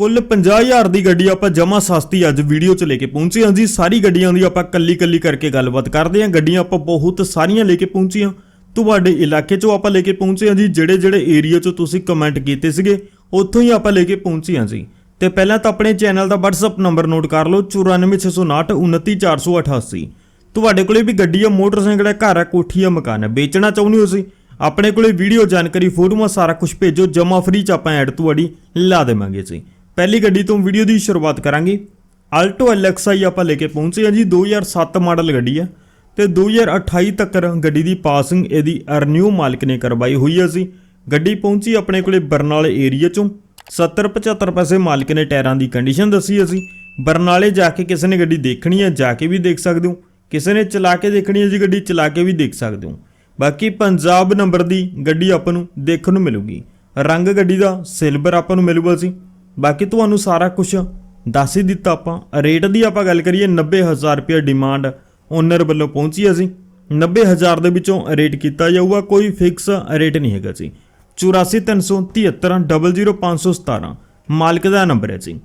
ਕੁੱਲ 50000 ਦੀ ਗੱਡੀ ਆਪਾਂ ਜਮਾ ਸਸਤੀ ਅੱਜ ਵੀਡੀਓ 'ਚ ਲੈ ਕੇ ਪਹੁੰਚੇ ਹਾਂ ਜੀ। ਸਾਰੀ ਗੱਡੀਆਂ ਦੀ ਆਪਾਂ ਕੱਲੀ ਕੱਲੀ ਕਰਕੇ ਗੱਲਬਾਤ ਕਰਦੇ ਹਾਂ। ਗੱਡੀਆਂ ਆਪਾਂ ਬਹੁਤ ਸਾਰੀਆਂ ਲੈ ਕੇ ਪਹੁੰਚੇ ਹਾਂ ਤੁਹਾਡੇ ਇਲਾਕੇ 'ਚੋਂ ਆਪਾਂ ਲੈ ਕੇ ਪਹੁੰਚੇ ਹਾਂ ਜੀ। ਜਿਹੜੇ ਜਿਹੜੇ ਏਰੀਆ 'ਚੋਂ ਤੁਸੀਂ ਕਮੈਂਟ ਕੀਤੇ ਸੀਗੇ, ਉੱਥੋਂ ਹੀ ਆਪਾਂ ਲੈ ਕੇ ਪਹੁੰਚੇ ਹਾਂ ਜੀ। ਤੇ ਪਹਿਲਾਂ ਤਾਂ ਆਪਣੇ ਚੈਨਲ ਦਾ WhatsApp ਨੰਬਰ ਨੋਟ ਕਰ ਲਓ। 94659 29488 ਤੁਹਾਡੇ ਕੋਲੇ ਵੀ ਗੱਡੀ ਆ, ਮੋਟਰਸਾਈਕਲ ਹੈ ਘਰ ਹੈ ਕੋਠੀ ਆ, ਮਕਾਨ ਹੈ ਵੇਚਣਾ ਚਾਹੁੰਦੇ ਹੋ ਤੁਸੀਂ? ਆਪਣੇ ਕੋਲੇ ਵੀਡੀਓ ਜਾਣਕਾਰੀ, ਫੋਟੋਆਂ ਸਾਰਾ ਕੁਝ ਭੇਜੋ। ਜਮਾ ਫ੍ਰੀ ਚ ਆਪਾਂ ਐਡ ਤੁਹਾਡੀ ਲਾ ਦੇਵਾਂਗੇ ਜੀ। ਪਹਿਲੀ ਗੱਡੀ ਤੋਂ ਵੀਡੀਓ ਦੀ ਸ਼ੁਰੂਆਤ ਕਰਾਂਗੇ। ਆਲਟੋ LXi ਆਪਾਂ ਲੈ ਕੇ ਪਹੁੰਚੇ ਹਾਂ ਜੀ 2007 ਮਾਡਲ ਗੱਡੀ ਆ ਤੇ 2028 ਤੱਕ ਗੱਡੀ ਦੀ ਪਾਸਿੰਗ ਇਹਦੀ ਅਰਨਿਊ ਮਾਲਕ ਨੇ ਕਰਵਾਈ ਹੋਈ ਹੈ ਜੀ। ਗੱਡੀ ਪਹੁੰਚੀ ਆਪਣੇ ਕੋਲੇ ਬਰਨਾਲੇ ਏਰੀਆ ਚੋਂ। 70 75 ਪੈਸੇ ਮਾਲਕ ਨੇ ਟਾਇਰਾਂ ਦੀ ਕੰਡੀਸ਼ਨ ਦੱਸੀ ਅਸੀਂ ਬਰਨਾਲੇ ਜਾ ਕੇ ਕਿਸੇ ਨੇ ਗੱਡੀ ਦੇਖਣੀ ਹੈ ਜਾ ਕੇ ਵੀ ਦੇਖ ਸਕਦੇ ਹੋ। ਕਿਸੇ ਨੇ ਚਲਾ ਕੇ ਦੇਖਣੀ ਹੈ ਜੀ ਗੱਡੀ, ਚਲਾ ਕੇ ਵੀ ਦੇਖ ਸਕਦੇ ਹੋ। ਬਾਕੀ ਪੰਜਾਬ ਨੰਬਰ ਦੀ ਗੱਡੀ ਆਪਾਂ ਨੂੰ ਦੇਖਣ ਨੂੰ ਮਿਲੂਗੀ। ਰੰਗ ਗੱਡੀ ਦਾ ਸਿਲਵਰ ਆਪਾਂ ਨੂੰ ਮਿਲੂਗਾ ਸੀ ਬਾਕੀ ਤੁਹਾਨੂੰ ਸਾਰਾ ਕੁਝ ਦੱਸ ਹੀ ਦਿੱਤਾ ਆਪਾਂ। ਰੇਟ ਦੀ ਆਪਾਂ ਗੱਲ ਕਰੀਏ 90000 ਰੁਪਏ ਡਿਮਾਂਡ ਓਨਰ ਵੱਲੋਂ ਪਹੁੰਚੀ ਹੈ ਜੀ। 90000 ਦੇ ਵਿੱਚੋਂ ਰੇਟ ਕੀਤਾ ਜਾਊਗਾ, ਕੋਈ ਫਿਕਸ ਰੇਟ ਨਹੀਂ ਹੈਗਾ ਜੀ। 8437300517 ਮਾਲਕ ਦਾ ਨੰਬਰ ਹੈ ਜੀ।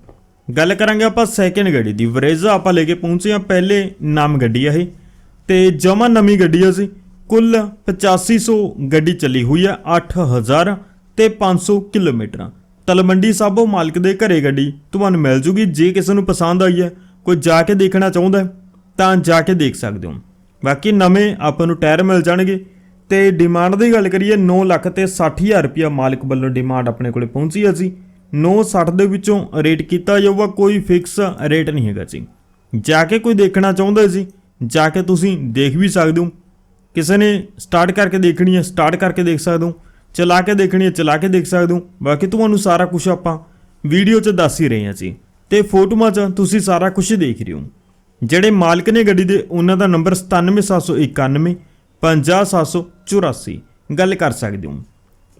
ਗੱਲ ਕਰਾਂਗੇ ਆਪਾਂ ਸੈਕਿੰਡ ਗੱਡੀ ਦੀ। ਵਰੇਜ਼ਾ ਆਪਾਂ ਲੈ ਕੇ ਪਹੁੰਚੇ ਹਾਂ, ਪਹਿਲੇ ਨਾਮ ਗੱਡੀ ਆ ਇਹ। ਤੇ ਜਮਾ ਨਵੀਂ ਗੱਡੀ ਆ ਸੀ ਕੁੱਲ 8500 ਗੱਡੀ ਚੱਲੀ ਹੋਈ ਹੈ 8000 ਤੇ 500 ਕਿਲੋਮੀਟਰਾਂ। ਤਲਮੰਡੀ ਸਾਬੋ ਮਾਲਕ ਦੇ ਘਰੇ ਗੱਡੀ। ਤੁਹਾਨੂੰ ਮਿਲ ਜੂਗੀ ਜੇ ਕਿਸੇ ਨੂੰ ਪਸੰਦ ਆਈ ਹੈ। ਕੋਈ ਜਾ ਕੇ ਦੇਖਣਾ ਚਾਹੁੰਦਾ ਤਾਂ ਜਾ ਕੇ ਦੇਖ ਸਕਦੇ ਹੋ। ਬਾਕੀ ਨਵੇਂ ਆਪਾਂ ਨੂੰ ਟਾਇਰ ਮਿਲ ਜਾਣਗੇ। ਤੇ ਡਿਮਾਂਡ ਦੀ ਗੱਲ ਕਰੀਏ 9 ਲੱਖ ਤੇ 60000 ਰੁਪਇਆ ਮਾਲਕ ਵੱਲੋਂ ਡਿਮਾਂਡ ਆਪਣੇ ਕੋਲੇ ਪਹੁੰਚੀ ਹੈ ਜੀ। 960 ਦੇ ਵਿੱਚੋਂ ਰੇਟ ਕੀਤਾ ਜਾਊਗਾ, ਕੋਈ ਫਿਕਸ ਰੇਟ ਨਹੀਂ ਹੈਗਾ ਜੀ। ਜਾ ਕੇ ਕੋਈ ਦੇਖਣਾ ਚਾਹੁੰਦਾ ਜੀ, ਜਾ ਕੇ ਤੁਸੀਂ ਦੇਖ ਵੀ ਸਕਦੇ ਹੋ। ਕਿਸੇ ਨੇ ਸਟਾਰਟ ਕਰਕੇ ਦੇਖਣੀ ਹੈ, ਸਟਾਰਟ ਕਰਕੇ ਦੇਖ ਸਕਦੇ ਹੋ। ਚਲਾ ਕੇ ਦੇਖਣੀ ਹੈ, ਚਲਾ ਕੇ ਦੇਖ ਸਕਦੇ ਹੋ। ਬਾਕੀ ਤੁਹਾਨੂੰ ਸਾਰਾ ਕੁਝ ਆਪਾਂ ਵੀਡੀਓ 'ਚ ਦੱਸ ਹੀ ਰਹੇ ਹਾਂ ਜੀ। ਤੇ ਫੋਟੋਆਂ 'ਚ ਤੁਸੀਂ ਸਾਰਾ ਕੁਝ ਦੇਖ ਰਹੇ ਹੋ। ਜਿਹੜੇ ਮਾਲਕ ਨੇ ਗੱਡੀ ਦੇ, ਉਹਨਾਂ ਦਾ ਨੰਬਰ 97791 50784 ਗੱਲ ਕਰ ਸਕਦੇ ਹੋ।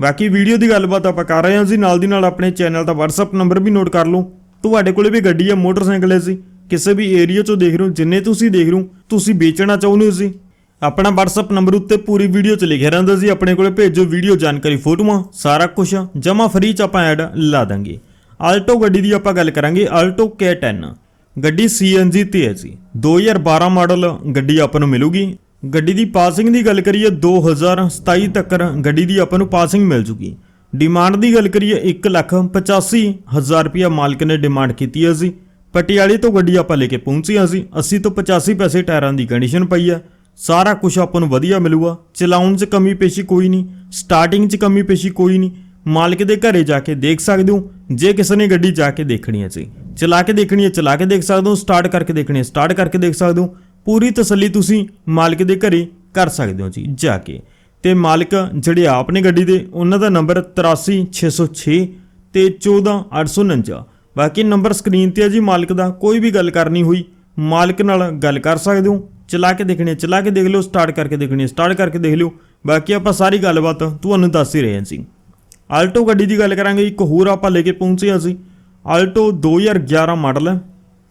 ਬਾਕੀ ਵੀਡੀਓ ਦੀ ਗੱਲਬਾਤ ਆਪਾਂ ਕਰ ਰਹੇ ਹਾਂ ਜੀ। ਨਾਲ ਦੀ ਨਾਲ ਆਪਣੇ ਚੈਨਲ ਦਾ WhatsApp ਨੰਬਰ ਵੀ ਨੋਟ ਕਰ ਲਓ। ਤੁਹਾਡੇ ਕੋਲੇ ਵੀ ਗੱਡੀ ਹੈ ਮੋਟਰਸਾਈਕਲ ਹੈ ਜੀ। ਕਿਸੇ ਵੀ ਏਰੀਆ 'ਚੋਂ ਦੇਖ ਰਹੇ ਹੋ, ਜਿੰਨੇ ਤੁਸੀਂ ਦੇਖ ਰਹੇ ਹੋ, ਤੁਸੀਂ ਵੇਚਣਾ ਚਾਹੁੰਦੇ ਹੋ ਜੀ। ਆਪਣਾ WhatsApp ਨੰਬਰ ਉੱਤੇ ਪੂਰੀ ਵੀਡੀਓ 'ਚ ਲਿਖਿਆ ਰਹਿੰਦਾ ਸੀ। ਆਪਣੇ ਕੋਲੇ ਭੇਜੋ ਵੀਡੀਓ ਜਾਣਕਾਰੀ ਫੋਟੋਆਂ, ਸਾਰਾ ਕੁਝ ਜਮਾ ਫ੍ਰੀ 'ਚ ਆਪਾਂ ਐਡ ਲਾ ਦਾਂਗੇ। ਆਲਟੋ ਗੱਡੀ ਦੀ ਆਪਾਂ ਗੱਲ ਕਰਾਂਗੇ। ਆਲਟੋ K10 ਗੱਡੀ CNG ਤੇ ਹੈ ਜੀ। 2012 ਮਾਡਲ ਗੱਡੀ ਆਪਾਂ ਨੂੰ ਮਿਲੂਗੀ। ਗੱਡੀ ਦੀ ਪਾਸਿੰਗ ਦੀ ਗੱਲ ਕਰੀਏ 2027 ਤੱਕ ਗੱਡੀ ਦੀ ਆਪਾਂ ਨੂੰ ਪਾਸਿੰਗ ਮਿਲ ਜੂਗੀ। ਡਿਮਾਂਡ ਦੀ ਗੱਲ ਕਰੀਏ 185000 ਰੁਪਇਆ ਮਾਲਕ ਨੇ ਡਿਮਾਂਡ ਕੀਤੀ ਹੈ ਜੀ। ਪਟਿਆਲੇ ਤੋਂ ਗੱਡੀ ਆਪਾਂ ਲੈ ਕੇ ਪਹੁੰਚੀ ਆ ਸੀ 80 ਤੋਂ 85 ਪੈਸੇ ਟਾਇਰਾਂ ਦੀ ਕੰਡੀਸ਼ਨ ਪਈ ਹੈ। ਸਾਰਾ ਕੁਝ ਆਪਾਂ ਨੂੰ ਵਧੀਆ ਮਿਲੂਗਾ। ਚਲਾਉਣ 'ਚ ਕਮੀ ਪੇਸ਼ੀ ਕੋਈ ਨਹੀਂ ਸਟਾਰਟਿੰਗ 'ਚ ਕਮੀ ਪੇਸ਼ੀ ਕੋਈ ਨਹੀਂ। ਮਾਲਕ ਦੇ ਘਰੇ ਜਾ ਕੇ ਦੇਖ ਸਕਦੇ ਹੋ, ਜੇ ਕਿਸੇ ਨੇ ਗੱਡੀ ਜਾ ਕੇ ਦੇਖਣੀ ਹੈ ਜੀ। ਚਲਾ ਕੇ ਦੇਖਣੀ ਹੈ, ਚਲਾ ਕੇ ਦੇਖ ਸਕਦੇ ਹੋ ਸਟਾਰਟ ਕਰਕੇ ਦੇਖਣੀ ਹੈ ਸਟਾਰਟ ਕਰਕੇ ਦੇਖ ਸਕਦੇ ਹੋ। ਪੂਰੀ ਤਸੱਲੀ ਤੁਸੀਂ ਮਾਲਕ ਦੇ ਘਰੇ ਕਰ ਸਕਦੇ ਹੋ ਜੀ, ਜਾ ਕੇ। ਤੇ ਮਾਲਕ ਜਿਹੜੇ ਆਪ ਨੇ ਗੱਡੀ ਦੇ, ਉਹਨਾਂ ਦਾ ਨੰਬਰ 83606 ਤੇ 14849 ਬਾਕੀ ਨੰਬਰ ਸਕਰੀਨ ਤੇ ਹੈ ਜੀ ਮਾਲਕ ਦਾ, ਕੋਈ ਵੀ ਗੱਲ ਕਰਨੀ ਹੋਈ, ਮਾਲਕ ਨਾਲ ਗੱਲ ਕਰ ਸਕਦੇ ਹੋ। ਚਲਾ ਕੇ ਦੇਖਣੀ ਚਲਾ ਕੇ ਦੇਖ ਲਿਓ ਸਟਾਰਟ ਕਰਕੇ ਦੇਖਣੀ ਸਟਾਰਟ ਕਰਕੇ ਦੇਖ ਲਿਓ। ਬਾਕੀ ਆਪਾਂ ਸਾਰੀ ਗੱਲਬਾਤ ਤੁਹਾਨੂੰ ਦੱਸ ਹੀ ਰਹੇ ਹਾਂ ਜੀ ਆਲਟੋ ਗੱਡੀ ਦੀ ਗੱਲ ਕਰਾਂਗੇ, ਇੱਕ ਹੋਰ ਆਪਾਂ ਲੈ ਕੇ ਪਹੁੰਚੇ ਹਾਂ ਸੀ ਆਲਟੋ 2011 ਮਾਡਲ ਹੈ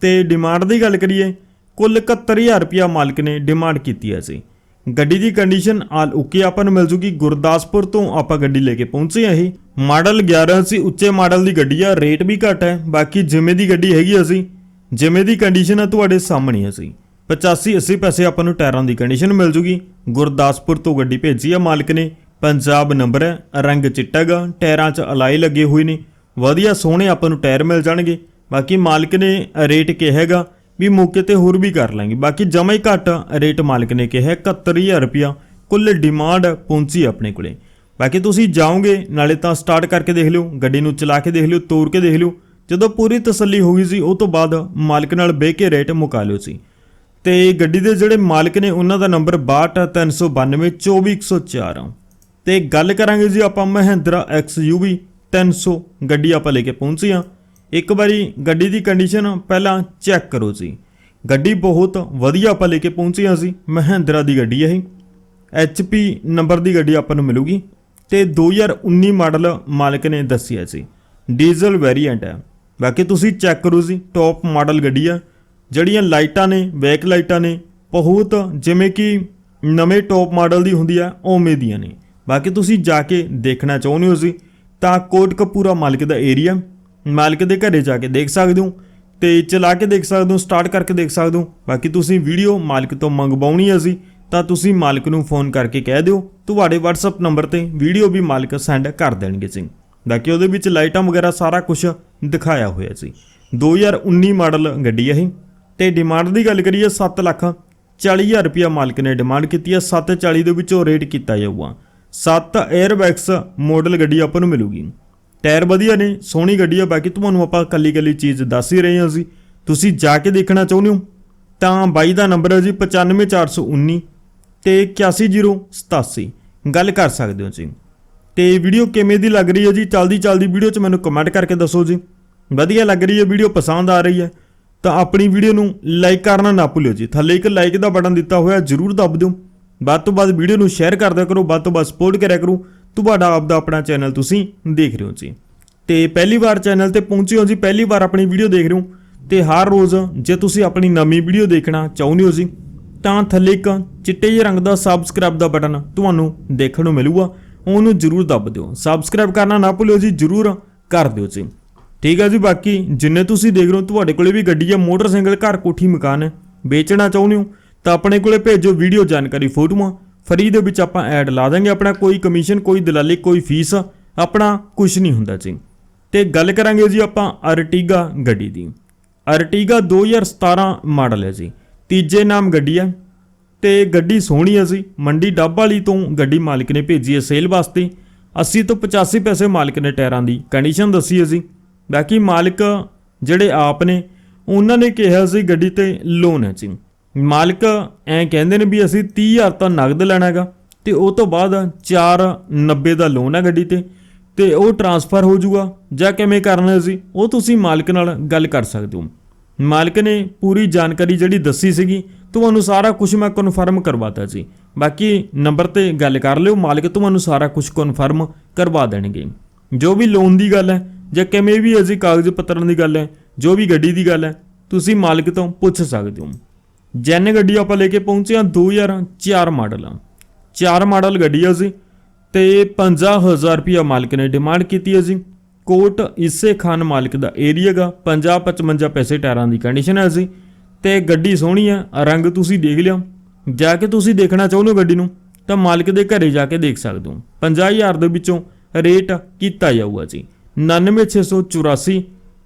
ਤੇ ਡਿਮਾਂਡ ਦੀ ਗੱਲ ਕਰੀਏ, ਕੁੱਲ 71000 ਰੁਪਇਆ ਮਾਲਕ ਨੇ ਡਿਮਾਂਡ ਕੀਤੀ ਹੈ ਸੀ ਗੱਡੀ ਦੀ ਕੰਡੀਸ਼ਨ ਆਲ ਓਕੇ ਆਪਾਂ ਨੂੰ ਮਿਲ ਜੂਗੀ, ਗੁਰਦਾਸਪੁਰ ਤੋਂ ਆਪਾਂ ਗੱਡੀ ਲੈ ਕੇ ਪਹੁੰਚੇ ਆ ਇਹ। ਮਾਡਲ 11 ਸੀ, ਉੱਚੇ ਮਾਡਲ ਦੀ ਗੱਡੀ ਆ, ਰੇਟ ਵੀ ਘੱਟ ਹੈ, ਬਾਕੀ ਜਿਵੇਂ ਦੀ ਗੱਡੀ ਹੈਗੀ ਅਸੀਂ, ਜਿਵੇਂ ਦੀ ਕੰਡੀਸ਼ਨ ਆ ਤੁਹਾਡੇ ਸਾਹਮਣੇ ਆ ਸੀ 85 80 ਪੈਸੇ ਆਪਾਂ ਨੂੰ ਟਾਇਰਾਂ ਦੀ ਕੰਡੀਸ਼ਨ ਮਿਲ ਜੂਗੀ। ਗੁਰਦਾਸਪੁਰ ਤੋਂ ਗੱਡੀ ਭੇਜੀ ਆ ਮਾਲਕ ਨੇ। ਪੰਜਾਬ ਨੰਬਰ ਹੈ, ਰੰਗ ਚਿੱਟਾ ਗਾ ਟਾਇਰਾਂ 'ਚ ਅਲਾਈ ਲੱਗੇ ਹੋਏ ਨੇ। ਵਧੀਆ ਸੋਹਣੇ ਆਪਾਂ ਨੂੰ ਟਾਇਰ ਮਿਲ ਜਾਣਗੇ। ਬਾਕੀ ਮਾਲਕ ਨੇ ਰੇਟ ਕਿਹਾ ਵੀ ਮੌਕੇ ਤੇ ਹੋਰ ਵੀ ਕਰ ਲਾਂਗੇ। ਬਾਕੀ ਜਮਾ ਹੀ ਘੱਟ ਰੇਟ ਮਾਲਕ ਨੇ ਕਿਹਾ 71000 ਰੁਪਿਆ ਕੁੱਲ ਡਿਮਾਂਡ ਪਹੁੰਚੀ ਆਪਣੇ ਕੋਲੇ। ਬਾਕੀ ਤੁਸੀਂ ਜਾਓਗੇ, ਨਾਲੇ ਤਾਂ ਸਟਾਰਟ ਕਰਕੇ ਦੇਖ ਲਿਓ, ਗੱਡੀ ਨੂੰ ਚਲਾ ਕੇ ਦੇਖ ਲਿਓ ਤੋੜ ਕੇ ਦੇਖ ਲਿਓ। ਜਦੋਂ ਪੂਰੀ ਤਸੱਲੀ ਹੋ ਗਈ ਸੀ, ਉਹ ਤੋਂ ਬਾਅਦ ਮਾਲਕ ਨਾਲ ਬਹਿ ਕੇ ਰੇਟ ਮੁਕਾ ਲਿਓ ਸੀ। ਤੇ ਗੱਡੀ ਦੇ ਜਿਹੜੇ ਮਾਲਕ ਨੇ, ਉਹਨਾਂ ਦਾ ਨੰਬਰ 6239242104 ਆ। ਤੇ ਗੱਲ ਕਰਾਂਗੇ ਜੀ ਆਪਾਂ ਮਹਿੰਦਰਾ XUV 300 ਗੱਡੀ ਆਪਾਂ ਲੈ ਕੇ ਪਹੁੰਚੇ ਆ ਇੱਕ ਵਾਰੀ ਗੱਡੀ ਦੀ ਕੰਡੀਸ਼ਨ ਪਹਿਲਾਂ ਚੈੱਕ ਕਰੋ ਜੀ। ਗੱਡੀ ਬਹੁਤ ਵਧੀਆ ਆਪਾਂ ਲੈ ਕੇ ਪਹੁੰਚੇ ਆ ਸੀ ਮਹਿੰਦਰਾ ਦੀ ਗੱਡੀ ਹੈ ਇਹ। HP ਨੰਬਰ ਦੀ ਗੱਡੀ ਆਪਾਂ ਨੂੰ ਮਿਲੂਗੀ। ਤੇ 2019 ਮਾਡਲ ਮਾਲਕ ਨੇ ਦੱਸਿਆ ਸੀ ਡੀਜ਼ਲ ਵੇਰੀਐਂਟ ਹੈ। ਬਾਕੀ ਤੁਸੀਂ ਚੈੱਕ ਕਰੋ ਜੀ ਟੌਪ ਮਾਡਲ ਗੱਡੀ ਆ। ਜਿਹੜੀਆਂ ਲਾਈਟਾਂ ਨੇ, ਬੈਕ ਲਾਈਟਾਂ ਨੇ, ਬਹੁਤ ਜਿਵੇਂ ਕਿ ਨਵੇਂ ਟੌਪ ਮਾਡਲ ਦੀ ਹੁੰਦੀ ਆ, ਉਵੇਂ ਦੀਆਂ ਨੇ। ਬਾਕੀ ਤੁਸੀਂ ਜਾ ਕੇ ਦੇਖਣਾ ਚਾਹੁੰਦੇ ਹੋ ਜੀ, ਤਾਂ ਕੋਟਕਪੂਰਾ ਮਾਲਕ ਦਾ ਏਰੀਆ, ਮਾਲਕ ਦੇ ਘਰੇ ਜਾ ਕੇ ਦੇਖ ਸਕਦੇ ਹੋ ਤੇ ਚਲਾ ਕੇ ਦੇਖ ਸਕਦੇ ਹੋ, ਸਟਾਰਟ ਕਰਕੇ ਦੇਖ ਸਕਦੇ ਹੋ। ਬਾਕੀ ਤੁਸੀਂ ਵੀਡੀਓ ਮਾਲਕ ਤੋਂ ਮੰਗਵਾਉਣੀ ਹੈ ਜੀ, ਤਾਂ ਤੁਸੀਂ ਮਾਲਕ ਨੂੰ ਫੋਨ ਕਰਕੇ ਕਹਿ ਦਿਓ, ਤੁਹਾਡੇ WhatsApp ਨੰਬਰ ਤੇ ਵੀਡੀਓ ਵੀ ਮਾਲਕ ਸੈਂਡ ਕਰ ਦੇਣਗੇ ਜੀ। ਬਾਕੀ ਉਹਦੇ ਵਿੱਚ ਲਾਈਟਾਂ ਵਗੈਰਾ ਸਾਰਾ ਕੁਝ ਦਿਖਾਇਆ ਹੋਇਆ ਸੀ 2019 ਮਾਡਲ ਗੱਡੀ ਹੈ ਇਹ। ਤੇ ਡਿਮਾਂਡ ਦੀ ਗੱਲ ਕਰੀਏ 7 ਲੱਖ 40000 ਰੁਪਇਆ ਮਾਲਕ ਨੇ ਡਿਮਾਂਡ ਕੀਤੀ ਹੈ। 740 ਦੇ ਵਿੱਚੋਂ ਰੇਟ ਕੀਤਾ ਜਾਊਗਾ। 7 에ਅਰਬੈਗਸ ਮਾਡਲ ਗੱਡੀ ਆਪਾਂ ਨੂੰ ਮਿਲੂਗੀ। ਟਾਇਰ ਵਧੀਆ ਨੇ, ਸੋਹਣੀ ਗੱਡੀ ਆ, ਬਾਕੀ ਤੁਹਾਨੂੰ ਆਪਾਂ ਕੱਲੀ ਕੱਲੀ ਚੀਜ਼ ਦੱਸ ਹੀ ਰਹੇ ਹਾਂ ਅਸੀਂ ਤੁਸੀਂ ਜਾ ਕੇ ਦੇਖਣਾ ਚਾਹੁੰਦੇ ਹੋ, ਤਾਂ ਬਾਈ ਦਾ ਨੰਬਰ ਹੈ ਜੀ 95419 ਤੇ 81087 ਗੱਲ ਕਰ ਸਕਦੇ ਹੋ ਜੀ। ਤੇ ਵੀਡੀਓ ਕਿਵੇਂ ਦੀ ਲੱਗ ਰਹੀ ਹੈ ਜੀ? ਚਲਦੀ ਚਲਦੀ ਵੀਡੀਓ 'ਚ ਮੈਨੂੰ ਕਮੈਂਟ ਕਰਕੇ ਦੱਸੋ ਜੀ। ਵਧੀਆ ਲੱਗ ਰਹੀ ਹੈ ਵੀਡੀਓ ਪਸੰਦ ਆ ਰਹੀ ਹੈ। ਤਾਂ ਆਪਣੀ ਵੀਡੀਓ ਨੂੰ ਲਾਈਕ ਕਰਨਾ ਨਾ ਭੁੱਲਿਓ ਜੀ। ਥੱਲੇ ਇੱਕ ਲਾਈਕ ਦਾ ਬਟਨ ਦਿੱਤਾ ਹੋਇਆ, ਜਰੂਰ ਦਬ ਦਿਓ। ਵੱਧ ਤੋਂ ਵੱਧ ਵੀਡੀਓ ਨੂੰ ਸ਼ੇਅਰ ਕਰਦਿਆ ਕਰੋ, ਵੱਧ ਤੋਂ ਵੱਧ ਸਪੋਰਟ ਕਰਿਆ ਕਰੋ। ਤੁਹਾਡਾ ਆਪਦਾ ਆਪਣਾ ਚੈਨਲ ਤੁਸੀਂ ਦੇਖ ਰਹੇ ਹੋ ਜੀ। ਤੇ ਪਹਿਲੀ ਵਾਰ ਚੈਨਲ ਤੇ ਪਹੁੰਚੇ ਹੋ ਜੀ, ਪਹਿਲੀ ਵਾਰ ਆਪਣੀ ਵੀਡੀਓ ਦੇਖ ਰਹੇ ਹੋ, ਤੇ ਹਰ ਰੋਜ਼ ਜੇ ਤੁਸੀਂ ਆਪਣੀ ਨਵੀਂ ਵੀਡੀਓ ਦੇਖਣਾ ਚਾਹੁੰਦੇ ਹੋ ਜੀ, ਤਾਂ ਥੱਲੇ ਇੱਕ ਚਿੱਟੇ ਜਿਹੇ ਰੰਗ ਦਾ ਸਬਸਕ੍ਰਾਈਬ ਦਾ ਬਟਨ ਤੁਹਾਨੂੰ ਦੇਖਣ ਨੂੰ ਮਿਲੂਗਾ। ਉਹਨੂੰ ਜਰੂਰ ਦੱਬ ਦਿਓ। ਸਬਸਕ੍ਰਾਈਬ ਕਰਨਾ ਨਾ ਭੁੱਲਿਓ ਜੀ, ਜਰੂਰ ਕਰ ਦਿਓ ਜੀ। ਠੀਕ ਹੈ ਜੀ, ਬਾਕੀ ਜਿੰਨੇ ਤੁਸੀਂ ਦੇਖ ਰਹੇ ਹੋ, ਤੁਹਾਡੇ ਕੋਲੇ ਵੀ ਗੱਡੀ ਹੈ ਮੋਟਰਸਾਈਕਲ, ਘਰ ਕੋਠੀ, ਮਕਾਨ। ਹੈ ਵੇਚਣਾ ਚਾਹੁੰਦੇ ਹੋ, ਤਾਂ ਆਪਣੇ ਕੋਲੇ ਭੇਜੋ ਵੀਡੀਓ ਜਾਣਕਾਰੀ ਫੋਟੋਆਂ। ਫਰੀ ਦੇ ਵਿੱਚ ਆਪਾਂ ਐਡ ਲਾ ਦਾਂਗੇ ਆਪਣਾ, ਕੋਈ ਕਮਿਸ਼ਨ, ਕੋਈ ਦਲਾਲੀ, ਕੋਈ ਫੀਸ, ਆਪਣਾ ਕੁਝ ਨਹੀਂ ਹੁੰਦਾ ਜੀ। ਤੇ ਗੱਲ ਕਰਾਂਗੇ ਜੀ ਆਪਾਂ ਅਰਟੀਗਾ ਗੱਡੀ ਦੀ। ਅਰਟੀਗਾ 2017 ਮਾਡਲ ਹੈ ਜੀ। ਤੀਜੇ ਨਾਮ ਗੱਡੀ ਹੈ ਤੇ ਗੱਡੀ ਸੋਹਣੀ ਹੈ ਜੀ। ਮੰਡੀ ਡੱਬ ਵਾਲੀ ਤੋਂ ਗੱਡੀ ਮਾਲਕ ਨੇ ਭੇਜੀ ਹੈ ਸੇਲ ਵਾਸਤੇ। 80 ਤੋਂ 85 ਪੈਸੇ ਮਾਲਕ ਨੇ ਟਾਇਰਾਂ ਦੀ। ਕੰਡੀਸ਼ਨ ਦੱਸੀ ਹੈ ਜੀ। ਬਾਕੀ ਮਾਲਕ ਜਿਹੜੇ ਆਪ ਨੇ, ਉਹਨਾਂ ਨੇ ਕਿਹਾ ਸੀ ਗੱਡੀ ਤੇ ਲੋਨ ਹੈ ਜੀ। ਮਾਲਕ ਐਂ ਕਹਿੰਦੇ ਨੇ ਵੀ ਅਸੀਂ 30000 ਤਾਂ ਨਗਦ ਲੈਣਾ ਹੈਗਾ ਤੇ ਉਹ ਤੋਂ ਬਾਅਦ 490 ਦਾ ਲੋਨ ਹੈ ਗੱਡੀ ਤੇ ਤੇ ਉਹ ਟਰਾਂਸਫਰ ਹੋ ਜਾਊਗਾ। ਜਾਂ ਕਿਵੇਂ ਕਰਨਾ ਸੀ ਉਹ ਤੁਸੀਂ ਮਾਲਕ ਨਾਲ ਗੱਲ ਕਰ ਸਕਦੇ ਹੋ। ਮਾਲਕ ਨੇ ਪੂਰੀ ਜਾਣਕਾਰੀ ਜਿਹੜੀ ਦੱਸੀ ਸੀਗੀ, ਤੁਹਾਨੂੰ ਸਾਰਾ ਕੁਝ ਮੈਂ ਕਨਫਰਮ ਕਰਵਾਤਾ ਜੀ। ਬਾਕੀ ਨੰਬਰ ਤੇ ਗੱਲ ਕਰ ਲਿਓ, ਮਾਲਕ ਤੁਹਾਨੂੰ ਸਾਰਾ ਕੁਝ ਕਨਫਰਮ ਕਰਵਾ ਦੇਣਗੇ। ਜੋ ਵੀ ਲੋਨ ਦੀ ਗੱਲ ਹੈ ਜਾਂ ਕਿਵੇਂ ਵੀ ਅਸੀਂ ਕਾਗਜ਼ ਪੱਤਰਾਂ ਦੀ ਗੱਲ ਹੈ, ਜੋ ਵੀ ਗੱਡੀ ਦੀ ਗੱਲ ਹੈ, ਤੁਸੀਂ ਮਾਲਕ ਤੋਂ ਪੁੱਛ ਸਕਦੇ ਹੋ। ਜੈਨ ਗੱਡੀ ਆਪਾਂ ਲੈ ਕੇ ਪਹੁੰਚੇ ਹਾਂ 2004 ਮਾਡਲ ਚਾਰ ਮਾਡਲ ਗੱਡੀ ਆ ਸੀ ਤੇ 50000 ਰੁਪਿਆ ਮਾਲਕ ਨੇ ਡਿਮਾਂਡ ਕੀਤੀ ਹੈ ਜੀ ਕੋਟ ਇਸੇ ਖਾਨ ਮਾਲਕ ਦਾ ਏਰੀਆ ਗਾ 50 55 ਪੈਸੇ ਟਾਇਰਾਂ ਦੀ ਕੰਡੀਸ਼ਨ ਹੈ ਜੀ ਤੇ ਗੱਡੀ ਸੋਹਣੀ ਆ, ਰੰਗ ਤੁਸੀਂ ਦੇਖ ਲਿਓ। ਜਾ ਕੇ ਤੁਸੀਂ ਦੇਖਣਾ ਚਾਹੁੰਦੇ ਹੋ ਗੱਡੀ ਨੂੰ, ਤਾਂ ਮਾਲਕ ਦੇ ਘਰੇ ਜਾ ਕੇ ਦੇਖ ਸਕਦੇ ਹੋ। 50000 ਦੇ ਵਿੱਚੋਂ ਰੇਟ ਕੀਤਾ ਜਾਊਗਾ ਜੀ। 99684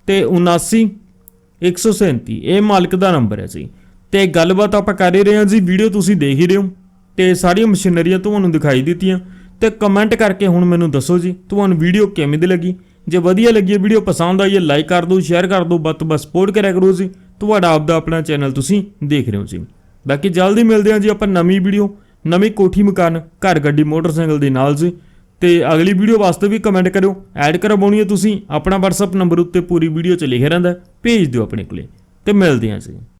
ਤੇ 79137 ਇਹ ਮਾਲਕ ਦਾ ਨੰਬਰ ਹੈ ਜੀ। ਤੇ ਗੱਲਬਾਤ ਆਪਾਂ ਕਰ ਹੀ ਰਹੇ ਹਾਂ ਜੀ। ਵੀਡੀਓ ਤੁਸੀਂ ਦੇਖ ਹੀ ਰਹੇ ਹੋ। ਤੇ ਸਾਰੀਆਂ ਮਸ਼ੀਨਰੀਆਂ ਤੁਹਾਨੂੰ ਦਿਖਾਈ ਦਿੱਤੀਆਂ। ਤੇ ਕਮੈਂਟ ਕਰਕੇ ਹੁਣ ਮੈਨੂੰ ਦੱਸੋ ਜੀ, ਤੁਹਾਨੂੰ ਵੀਡੀਓ ਕਿਵੇਂ ਦੀ ਲੱਗੀ? ਜੇ ਵਧੀਆ ਲੱਗੀ ਵੀਡੀਓ ਪਸੰਦ ਆਈ ਹੈ ਲਾਈਕ ਕਰ ਦਿਓ ਸ਼ੇਅਰ ਕਰ ਦਿਓ, ਵੱਧ ਤੋਂ ਵੱਧ ਸਪੋਰਟ ਕਰਿਆ ਕਰੋ ਜੀ। ਤੁਹਾਡਾ ਆਪਦਾ ਆਪਣਾ ਚੈਨਲ ਤੁਸੀਂ ਦੇਖ ਰਹੇ ਹੋ ਜੀ। ਬਾਕੀ ਜਲਦੀ ਮਿਲਦੇ ਹਾਂ ਜੀ ਆਪਾਂ ਨਵੀਂ ਵੀਡੀਓ, ਨਵੀਂ ਕੋਠੀ ਮਕਾਨ, ਘਰ ਗੱਡੀ ਮੋਟਰਸਾਈਕਲ ਦੇ ਨਾਲ ਜੀ। ਤੇ ਅਗਲੀ ਵੀਡੀਓ ਵਾਸਤੇ ਵੀ ਕਮੈਂਟ ਕਰਿਓ ਐਡ ਕਰਵਾਉਣੀ ਹੈ ਤੁਸੀਂ, ਆਪਣਾ WhatsApp ਨੰਬਰ ਉੱਤੇ ਪੂਰੀ ਵੀਡੀਓ ਚ ਲਿਖਿਆ ਰਹਿੰਦਾ ਭੇਜ ਦਿਓ ਆਪਣੇ ਕੋਲੇ, ਤੇ ਮਿਲਦੇ ਹਾਂ ਜੀ।